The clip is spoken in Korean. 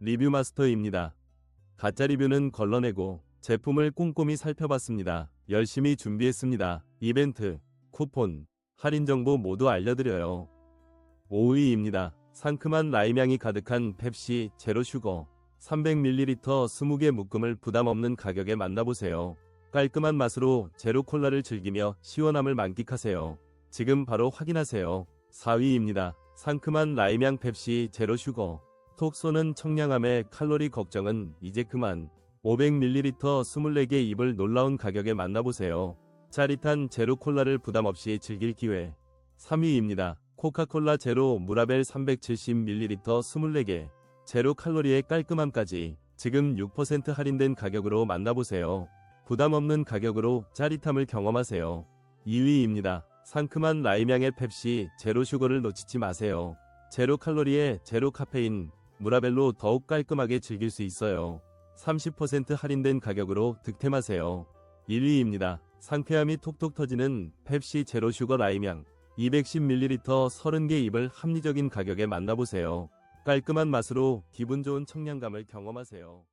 리뷰 마스터입니다. 가짜 리뷰는 걸러내고 제품을 꼼꼼히 살펴봤습니다. 열심히 준비했습니다. 이벤트, 쿠폰, 할인 정보 모두 알려드려요. 5위입니다. 상큼한 라임향이 가득한 펩시 제로 슈거 300ml 20개 묶음을 부담 없는 가격에 만나보세요. 깔끔한 맛으로 제로 콜라를 즐기며 시원함을 만끽하세요. 지금 바로 확인하세요. 4위입니다. 상큼한 라임향 펩시 제로 슈거 톡 쏘는 청량함의 칼로리 걱정은 이제 그만 500ml 24개 입을 놀라운 가격에 만나보세요. 짜릿한 제로 콜라를 부담 없이 즐길 기회 3위입니다. 코카콜라 제로 무라벨 370ml 24개 제로 칼로리의 깔끔함까지 지금 6% 할인된 가격으로 만나보세요. 부담 없는 가격으로 짜릿함을 경험하세요. 2위입니다. 상큼한 라임향의 펩시 제로 슈거를 놓치지 마세요. 제로 칼로리에 제로 카페인 무라벨로 더욱 깔끔하게 즐길 수 있어요. 30% 할인된 가격으로 득템하세요. 1위입니다. 상쾌함이 톡톡 터지는 펩시 제로 슈거 라임향 210ml 30개 입을 합리적인 가격에 만나보세요. 깔끔한 맛으로 기분 좋은 청량감을 경험하세요.